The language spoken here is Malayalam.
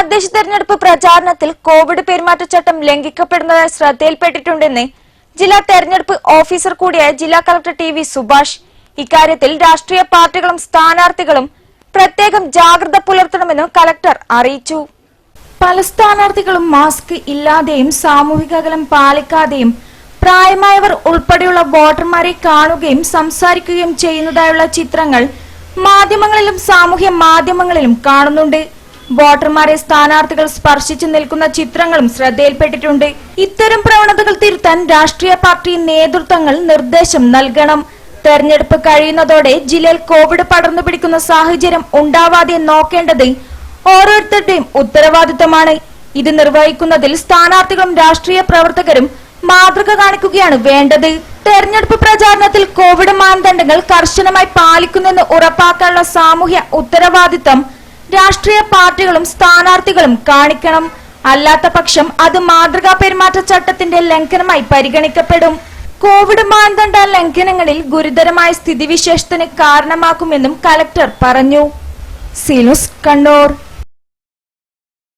തദ്ദേശ തെരഞ്ഞെടുപ്പ് പ്രചാരണത്തിൽ കോവിഡ് പെരുമാറ്റച്ചട്ടം ലംഘിക്കപ്പെടുന്നത് ശ്രദ്ധയിൽപ്പെട്ടിട്ടുണ്ടെന്ന് ജില്ലാ തെരഞ്ഞെടുപ്പ് ഓഫീസർ കൂടിയായ ജില്ലാ കളക്ടർ ടി വി സുഭാഷ്. ഇക്കാര്യത്തിൽ രാഷ്ട്രീയ പാർട്ടികളും സ്ഥാനാർത്ഥികളും പ്രത്യേകം ജാഗ്രത പുലർത്തണമെന്നും കളക്ടർ അറിയിച്ചു. പല സ്ഥാനാർത്ഥികളും മാസ്ക് ഇല്ലാതെയും സാമൂഹിക അകലം പാലിക്കാതെയും പ്രായമായവർ ഉൾപ്പെടെയുള്ള വോട്ടർമാരെ കാണുകയും സംസാരിക്കുകയും ചെയ്യുന്നതായുള്ള ചിത്രങ്ങൾ മാധ്യമങ്ങളിലും സാമൂഹ്യ മാധ്യമങ്ങളിലും കാണുന്നുണ്ട്. വോട്ടർമാരെ സ്ഥാനാർത്ഥികൾ സ്പർശിച്ചു നിൽക്കുന്ന ചിത്രങ്ങളും ശ്രദ്ധയിൽപ്പെട്ടിട്ടുണ്ട്. ഇത്തരം പ്രവണതകൾ തിരുത്താൻ രാഷ്ട്രീയ പാർട്ടി നേതൃത്വങ്ങൾ നിർദ്ദേശം നൽകണം. തെരഞ്ഞെടുപ്പ് കഴിയുന്നതോടെ ജില്ലയിൽ കോവിഡ് പടർന്നു പിടിക്കുന്ന സാഹചര്യം ഉണ്ടാവാതെ നോക്കേണ്ടത് ഓരോരുത്തരുടെയും ഉത്തരവാദിത്തമാണ് ഇത് നിർവഹിക്കുന്നതിൽ സ്ഥാനാർത്ഥികളും രാഷ്ട്രീയ പ്രവർത്തകരും മാതൃക കാണിക്കുകയാണ് വേണ്ടത്. തെരഞ്ഞെടുപ്പ് പ്രചാരണത്തിൽ കോവിഡ് മാനദണ്ഡങ്ങൾ കർശനമായി പാലിക്കുന്നെന്ന് ഉറപ്പാക്കാനുള്ള സാമൂഹ്യ ഉത്തരവാദിത്തം രാഷ്ട്രീയ പാർട്ടികളും സ്ഥാനാർത്ഥികളും കാണിക്കണം. അല്ലാത്ത പക്ഷം അത് മാതൃകാ പെരുമാറ്റച്ചട്ടത്തിന്റെ ലംഘനമായി പരിഗണിക്കപ്പെടും. കോവിഡ് മാനദണ്ഡ ലംഘനങ്ങളിൽ ഗുരുതരമായ സ്ഥിതിവിശേഷത്തിന് കാരണമാക്കുമെന്നും കലക്ടർ പറഞ്ഞു. സിനുസ് കണ്ണൂർ.